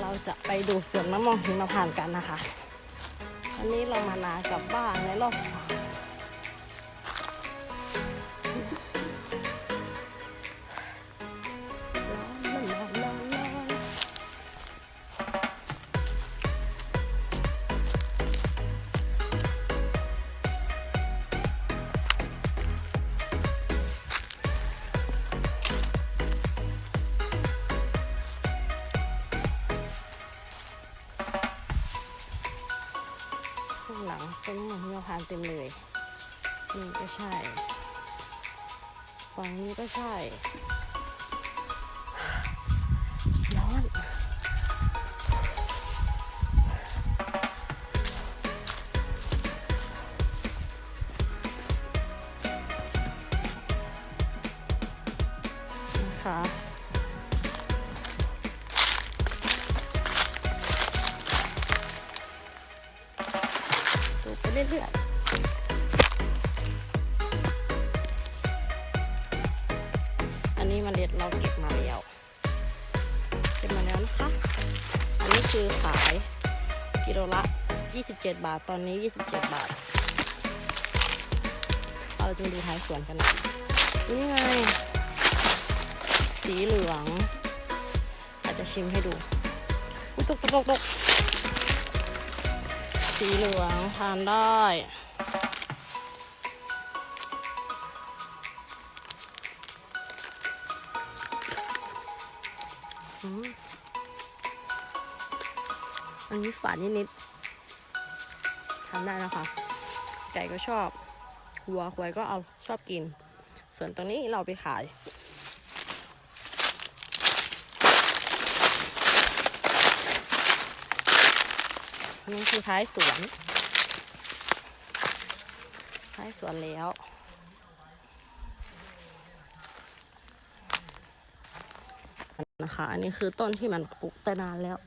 เราจะไปดูสวนมะม่วงหิมพานต์กันนะคะ วันนี้เรามานากับบ้านในรอบสาม พานเต็มเลยนี่ก็ใช่ ฝั่งนี้ก็ใช่ ร้อน นะคะดูไปเรื่อย เราเก็บมาแล้ว เก็บมาแล้วนะคะ อันนี้คือขายกิโลละ 27 บาท ตอนนี้ 27 บาท เราจะดูท้ายสวนกันนะนี่ไง สีเหลือง อาจจะชิมให้ดูอุ๊ยตกตกตกตกสีเหลืองทานได้ ฝาดนิดๆทำได้นะคะ ไก่ก็ชอบวัวควายก็เอาชอบกิน ส่วนตรงนี้เราไปขายอันนี้คือท้ายสวน ท้ายสวนแล้ว นะคะ อันนี้คือต้นที่มันปลูกแต่นานแล้ว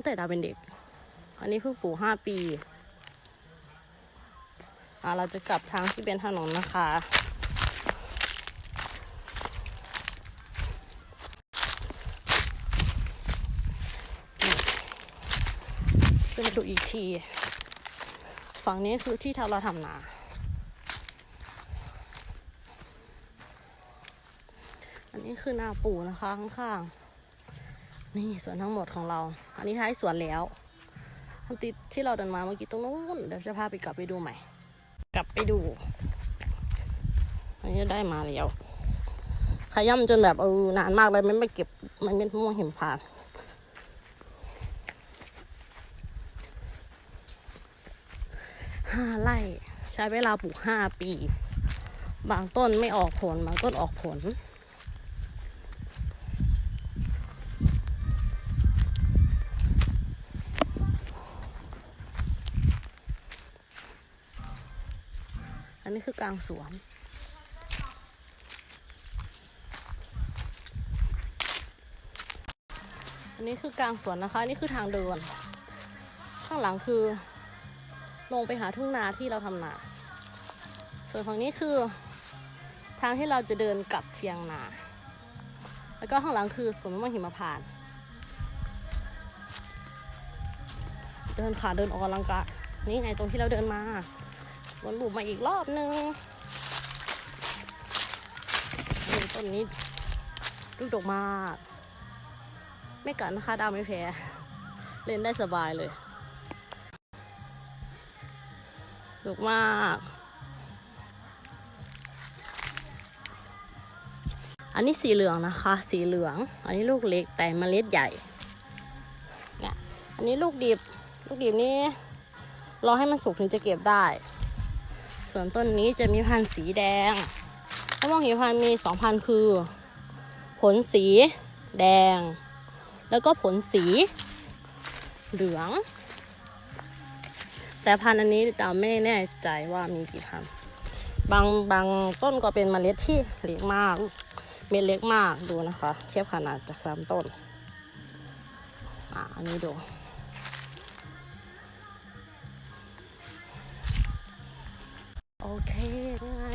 ตั้งแต่ดาวเป็นเด็ก อันนี้เพิ่งปลูกห้าปีอ่าเราจะกลับทางที่เป็นถนนนะคะ จะมาดูอีกที ฝั่งนี้คือที่เราทำนาอันนี้คือนาปูนะคะข้างๆ นี่สวนทั้งหมดของเรา อันนี้ท้ายสวนแล้วทันติดที่เราเดินมาเมื่อกี้ตรงนู้นเดี๋ยวจะพาไปกลับไปดูใหม่ กลับไปดู อันนี้ได้มาแล้วขย่ำจนแบบเออนานมากเลยมันไม่เก็บมันเป็นม่วงเห็มพานห้าไร่ใช้เวลาปลูกห้าปี บางต้นไม่ออกผล บางต้นออกผล นนี้คือกลางสวน อันนี้คือกลางสวนนะคะนนี่คือทางเดิน ข้างหลังคือ ลงไปหาทุ่งนาที่เราทำนา ส่วนฝั่งนี้คือ ทางที่เราจะเดินกลับเทียงนา แล้วก็ข้างหลังคือสวนมะม่วงหิมพานต์เดินขาเดินออกกำลังกายนี่ไงตรงที่เราเดินมา วนลูปมาอีกรอบนึงต้นนี้ลูกดอกมาก ไม่กัดนะคะดาวไม่แพ้ เล่นได้สบายเลยดกมากอันนี้สีเหลืองนะคะ สีเหลือง อันนี้ลูกเล็กแต่เมล็ดใหญ่เนี่ยอันนี้ลูกดิบ ลูกดิบนี่รอให้มันสุกถึงจะเก็บได้ ส่วนต้นนี้จะมีพันธุ์สีแดงมะม่วงหิมพานต์มีสองพันธุ์คือ ผลสีแดง แล้วก็ผลสี เหลือง แต่พันธุ์อันนี้ดาไม่แน่ใจว่ามีกี่พันธุ์บางบางต้นก็เป็นเมล็ดที่เล็กมากเม็ดเล็กมากดูนะคะ เทียบขนาดจากสามต้น อ่าอันนี้ดู เคนี่ไง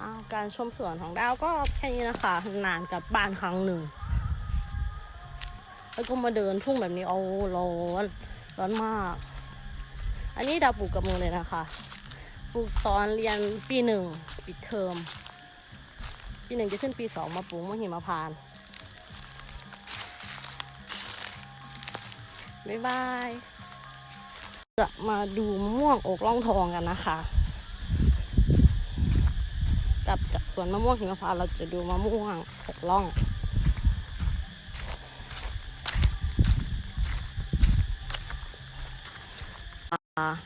อ้าการชมสวนของดาวก็แค่นี้นะคะ นานกับบ้านครั้งหนึ่ง แล้วก็มาเดินทุ่งแบบนี้เอาร้อนร้อนมาก อันนี้ดาวปลูกกับมือเลยนะคะ ปลูกตอนเรียนปีหนึ่งปิดเทอม ปีหนึ่งจะขึ้นปีสองมาปลูกมะหิมพานต์บ๊ายบาย จะมาดูมะม่วงอกล่องทองกันนะคะ กลับจากสวนมะม่วงหิมพานต์เราจะดูมะม่วงอกล่อง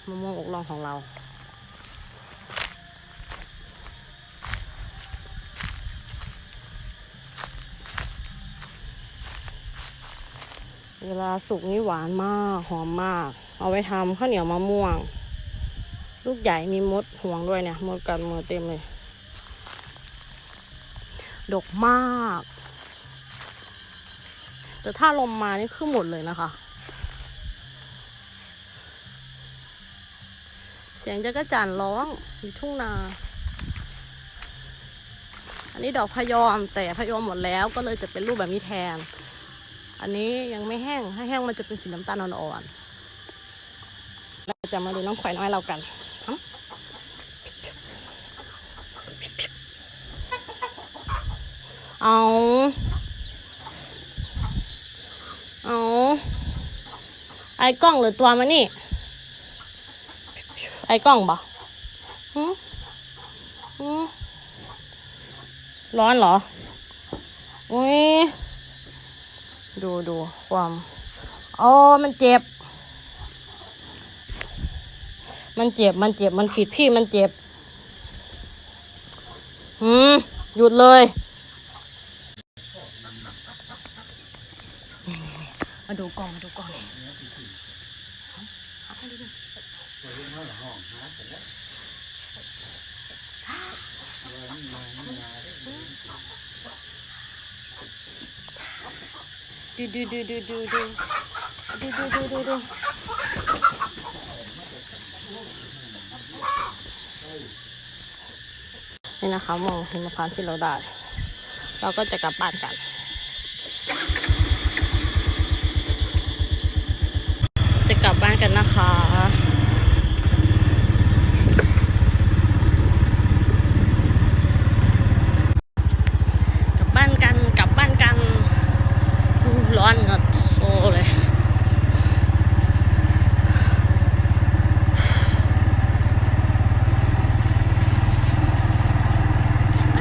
มะม่วงอกล่องของเราเวลาสุกนี่หวานมากหอมมาก เอาไว้ทำข้าวเหนียวมะม่วง ลูกใหญ่มีมดห่วงด้วยเนี่ย มดกัดมือเต็มเลย ดกมาก แต่ถ้าลมมานี่คือหมดเลยนะคะ เสียงจักระจันร้องอยู่ทุ่งนา อันนี้ดอกพยอมแต่พยอมหมดแล้วก็เลยจะเป็นรูปแบบนี้แทน อันนี้ยังไม่แห้ง ถ้าแห้งมันจะเป็นสีน้ำตาลอ่อนๆเราจะมาดูน้องควายน้อยเรากัน เอาเอาไอ้กล้องหรือตัวมันนี่ ไอ้กล้องบ่หืมหืมร้อนเหรอ อุ้ย ดูดูความอ๋อมันเจ็บ มันเจ็บ มันเจ็บ มันผิดพี่ มันเจ็บหืม หยุดเลย มาดูกล้องมาดูกล้องดูดูดูดูดูดูดูดูดูดูดูนี่นะคะมองหิมพานต์ที่เราได้ เราก็จะกลับบ้านกัน จะก ลับบ้านกันนะคะกลับบ้านกันกลับบ้านกันร้อนงัดโซเลย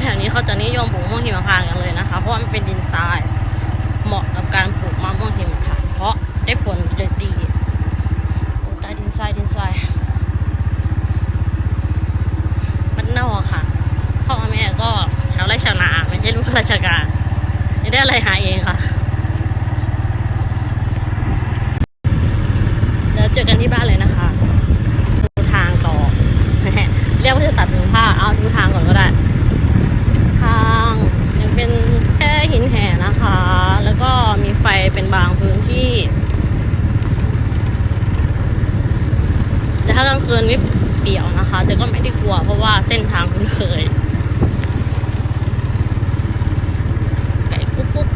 แถวนี้เขาจะนิยมปลูกมะม่วงหิมพานต์กันเลยนะคะ เพราะมันเป็นดินทราย เหมาะกับการปลูกมะม่วงหิมพานต์เพราะได้ผลจะดี โอ้ใต้ดินทรายดินทรายมันเน่าอะค่ะ พ่อแม่ก็ชาวไร่ชาวนาไม่ใช่ลูกข้ราชการไม่ได้อะไรหาเองค่ะ แล้วเจอกันที่บ้านเลยนะคะ ทางต่อเรียกว่าจะตัดถึงผ้า เอาดูทางก่อนก็ได้ ทางยังเป็นแค่หินแห่นะคะ แล้วก็มีไฟเป็นบางพื้นที่ แต่ถ้ากลางคืนนี่เปี่ยวนะคะ แต่ก็ไม่ได้กลัว เส้นทางคุ้นเคย ไก่กุ๊กกุ๊ก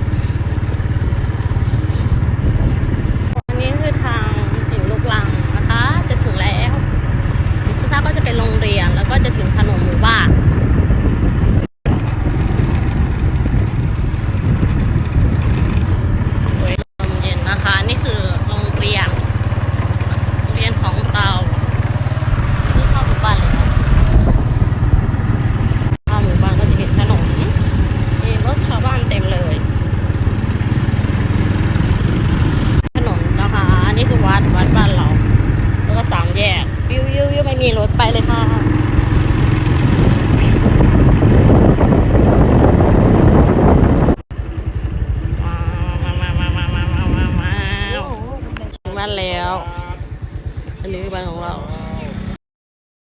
อันนี้คือทางสินลูกลังนะคะ จะถึงแล้วอีกสักพักก็จะเป็นโรงเรียน แล้วก็จะถึงถนนหมู่บ้าน โอ้ยลมเย็นนะคะ นี่คือโรงเรียน โรงเรียนของเราที่เข้าหมู่บ้านเลยนะเข้าหมู่บ้านก็จะเห็นถนนมีรถชาวบ้านเต็มเลย ถนนนะคะอันนี่คือวัดวัดบ้านเรา แล้วก็สามแยกวิววิววิวไม่ มีรถไปเลยค่ะ